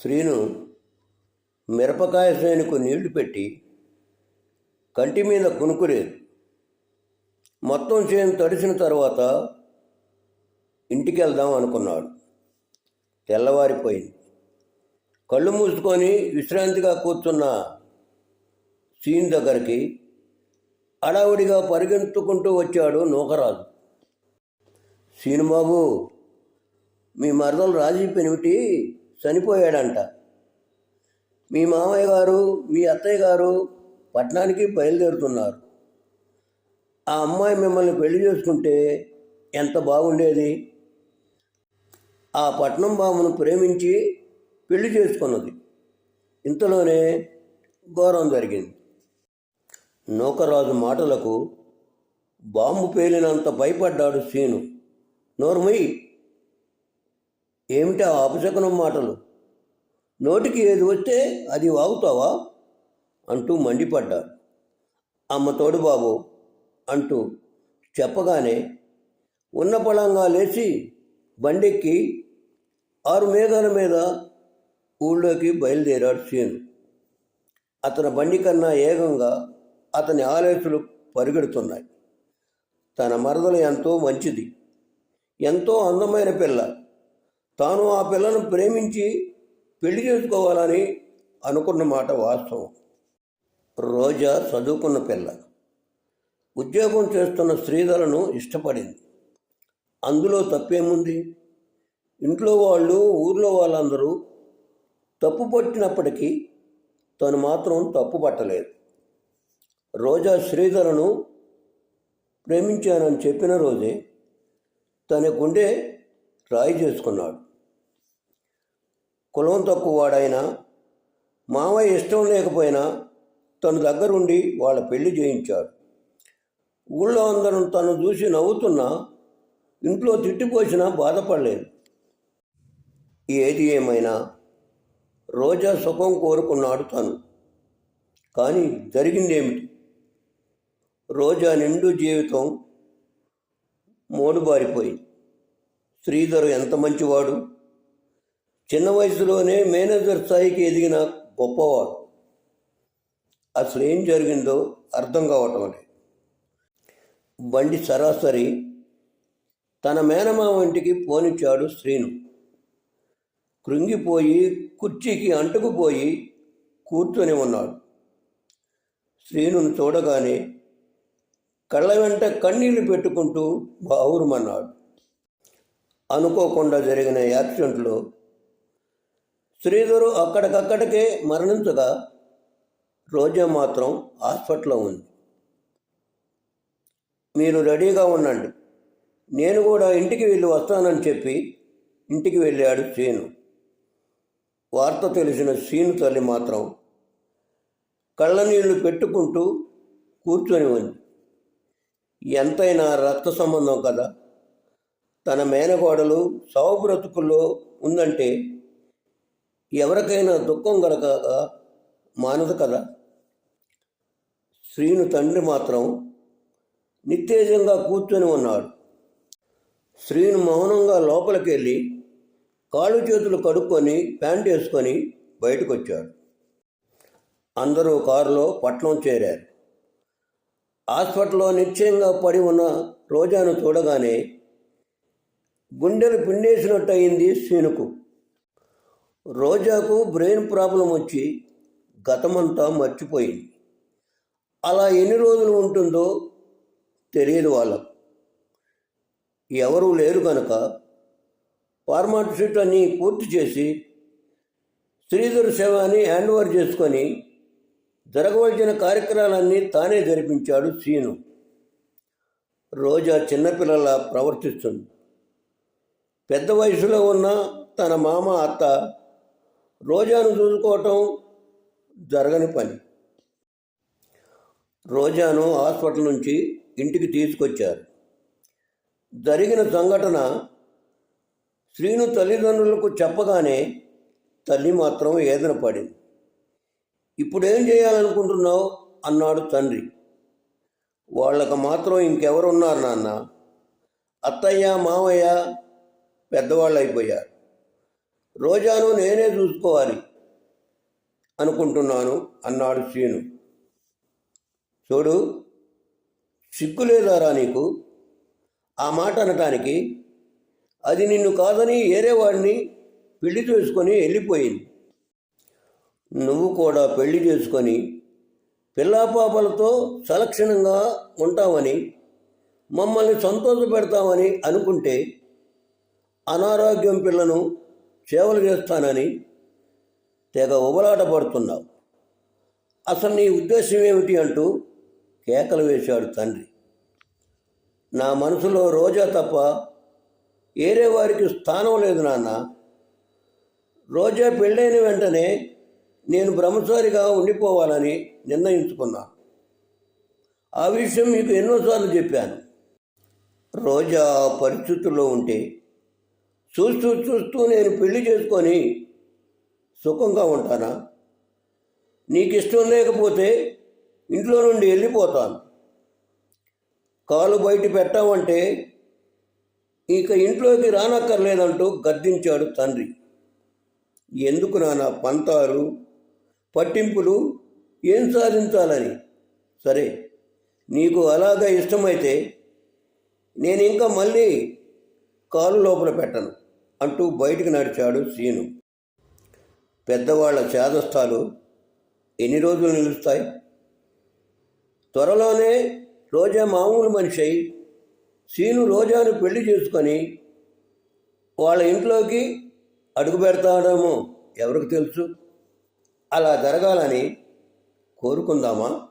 శ్రీను మిరపకాయ శ్రేణికు నీళ్ళు పెట్టి కంటి మీద కునుకులేదు. మొత్తం చేను తడిసిన తర్వాత ఇంటికి వెళ్దాం అనుకున్నాడు. తెల్లవారిపోయింది. కళ్ళు మూసుకొని విశ్రాంతిగా కూర్చున్న సీన్ దగ్గరికి అడావుడిగా పరిగెత్తుకుంటూ వచ్చాడు నూకరాజు. సీనుబాబు మీ మరదలు రాజీ పెనిమిటి చనిపోయాడంట. మీ మామయ్య గారు మీ అత్తయ్య గారు పట్టణానికి బయలుదేరుతున్నారు. ఆ అమ్మాయి మిమ్మల్ని పెళ్ళి చేసుకుంటే ఎంత బాగుండేది? ఆ పట్నం బామ్మను ప్రేమించి పెళ్ళి చేసుకున్నది. ఇంతలోనే ఘోరం జరిగింది. నూకరాజు మాటలకు బాంబు పేలినంత భయపడ్డాడు సీను నోర్మయ్యి ఏమిటా అపశకునం మాటలు? నోటికి ఏది వస్తే అది వాగుతావా? అంటూ మండిపడ్డాడు. అమ్మ తోడు బాబు అంటూ చెప్పగానే ఉన్న పొలంగా లేచి బండెక్కి ఆరు మేఘాల మీద ఊళ్ళోకి బయలుదేరాడు సీను. అతని బండి కన్నా ఏగంగా అతని ఆలోచనలు పరిగెడుతున్నాయి. తన మరదలు ఎంతో మంచిది ఎంతో అందమైన పిల్ల. తాను ఆ పిల్లను ప్రేమించి పెళ్ళి చేసుకోవాలని అనుకున్న మాట వాస్తవం. రోజా చదువుకున్న పిల్ల. ఉద్యోగం చేస్తున్న శ్రీధరను ఇష్టపడింది. అందులో తప్పేముంది? ఇంట్లో వాళ్ళు ఊర్లో వాళ్ళందరూ తప్పు పట్టినప్పటికీ తను మాత్రం తప్పు పట్టలేదు. రోజా శ్రీధరను ప్రేమించానని చెప్పిన రోజే తన గుండె రాయి చేసుకున్నాడు. కులం తక్కువ వాడైనా మామయ్య ఇష్టం లేకపోయినా తన దగ్గరుండి వాళ్ళ పెళ్ళి చేయించాడు. ఊళ్ళో అందరం తను చూసి నవ్వుతున్నా ఇంట్లో తిట్టిపోసినా బాధపడలేదు. ఏది ఏమైనా రోజా సుఖం కోరుకున్నాడు తను. కానీ జరిగిందేమిటి? రోజా నిండు జీవితం మోడుబారిపోయింది. శ్రీధర్ ఎంత మంచివాడు? చిన్న వయసులోనే మేనేజర్ స్థాయికి ఎదిగిన గొప్పవాడు. అసలు ఏం జరిగిందో అర్థం కావటం లేదు. బండి సరాసరి తన మేనమామ ఇంటికి పోనిచ్చాడు శ్రీను. కృంగిపోయి కుర్చీకి అంటుకుపోయి కూర్చొని ఉన్నాడు. శ్రీనును చూడగానే కళ్ళ వెంట కన్నీళ్ళు పెట్టుకుంటూ బావురమన్నాడు. అనుకోకుండా జరిగిన యాక్సిడెంట్లో శ్రీధరు అక్కడికక్కడికే మరణించగా రోజా మాత్రం హాస్పిటల్లో ఉంది. మీరు రెడీగా ఉండండి. నేను కూడా ఇంటికి వెళ్ళి వస్తానని చెప్పి ఇంటికి వెళ్ళాడు సీను వార్త తెలిసిన సీను తల్లి మాత్రం కళ్ళనీళ్ళు పెట్టుకుంటూ కూర్చొని ఉంది. ఎంతైనా రక్త సంబంధం కదా. తన మేనకోడలు శవ బ్రతుకుల్లో ఉందంటే ఎవరికైనా దుఃఖం కలగక మానదు కదా? శ్రీను తండ్రి మాత్రం నిత్తేజంగా కూర్చొని ఉన్నాడు. శ్రీను మౌనంగా లోపలికి వెళ్ళి కాళ్ళు చేతులు కడుక్కొని ప్యాంట్ వేసుకొని బయటకు వచ్చాడు అందరూ కారులో పట్నం చేరారు. హాస్పిటల్లో నిశ్చయంగా పడి ఉన్న రోజాను చూడగానే గుండెలు పిండేసినట్టు అయింది శ్రీనుకు. రోజాకు బ్రెయిన్ ప్రాబ్లం వచ్చి గతమంతా మర్చిపోయింది. అలా ఎన్ని రోజులు ఉంటుందో తెలియదు వాళ్ళకు. ఎవరూ లేరు కనుక ఫార్మాట్ షీట్ అన్ని పూర్తి చేసి శ్రీధర్ శవాన్ని హ్యాండ్ ఓవర్ చేసుకొని జరగవలసిన కార్యక్రమాలన్నీ తానే జరిపించాడు సీను. రోజా చిన్నపిల్లల ప్రవర్తిస్తుంది. పెద్ద వయసులో ఉన్న తన మామ అత్త రోజాను చూసుకోవటం జరగని పని. రోజాను హాస్పిటల్ నుంచి ఇంటికి తీసుకొచ్చారు. జరిగిన సంఘటన శ్రీను తల్లిదండ్రులకు చెప్పగానే తల్లి మాత్రం ఏదన పడింది. ఇప్పుడేం చేయాలనుకుంటున్నావు? అన్నాడు తండ్రి. వాళ్ళకు మాత్రం ఇంకెవరున్నారు నాన్న? అత్తయ్య మామయ్య పెద్దవాళ్ళు అయిపోయారు. రోజాను నేనే చూసుకోవాలి అనుకుంటున్నాను అన్నాడు శీను చూడు సిగ్గులేదారా నీకు? ఆ మాట అనటానికి అది నిన్ను కాదని ఏరేవాడిని పెళ్ళి చేసుకొని వెళ్ళిపోయింది. నువ్వు కూడా పెళ్ళి చేసుకొని పిల్లాపాపలతో సలక్షణంగా ఉంటామని మమ్మల్ని సంతోష పెడతామని అనుకుంటే అనారోగ్యం పిల్లను సేవలు చేస్తానని తెగ ఉబలాట పడుతున్నావు అసలు నీ ఉద్దేశం ఏమిటి అంటూ కేకలు వేశాడు తండ్రి. నా మనసులో రోజా తప్ప ఏరే వారికి స్థానం లేదు నాన్న. రోజా పెళ్ళైన వెంటనే నేను బ్రహ్మచారిగా ఉండిపోవాలని నిర్ణయించుకున్నాను ఆ విషయం మీకు ఎన్నోసార్లు చెప్పాను. రోజా పరిస్థితుల్లో ఉంటే చూస్తూ చూస్తూ నేను పెళ్ళి చేసుకొని సుఖంగా ఉంటానా? నీకు ఇష్టం లేకపోతే ఇంట్లో నుండి వెళ్ళిపోతాను. కాలు బయట పెట్టావంటే ఇక ఇంట్లోకి రానక్కర్లేదంటూ గద్దించాడు తండ్రి. ఎందుకు నానా పంతాలు పట్టింపులు ఏం సాధించాలని? సరే నీకు అలాగా ఇష్టమైతే నేను ఇంకా మళ్ళీ కాలు లోపల పెట్టను. అంటూ బయటికి నడిచాడు సీను. పెద్దవాళ్ళ చేదస్థాలు ఎన్ని రోజులు నిలుస్తాయి? త్వరలోనే రోజా మామూలు మనిషి అయి సీను రోజాను పెళ్ళి చేసుకొని వాళ్ళ ఇంట్లోకి అడుగు పెడతాడేమో ఎవరికి తెలుసు? అలా జరగాలని కోరుకుందామా?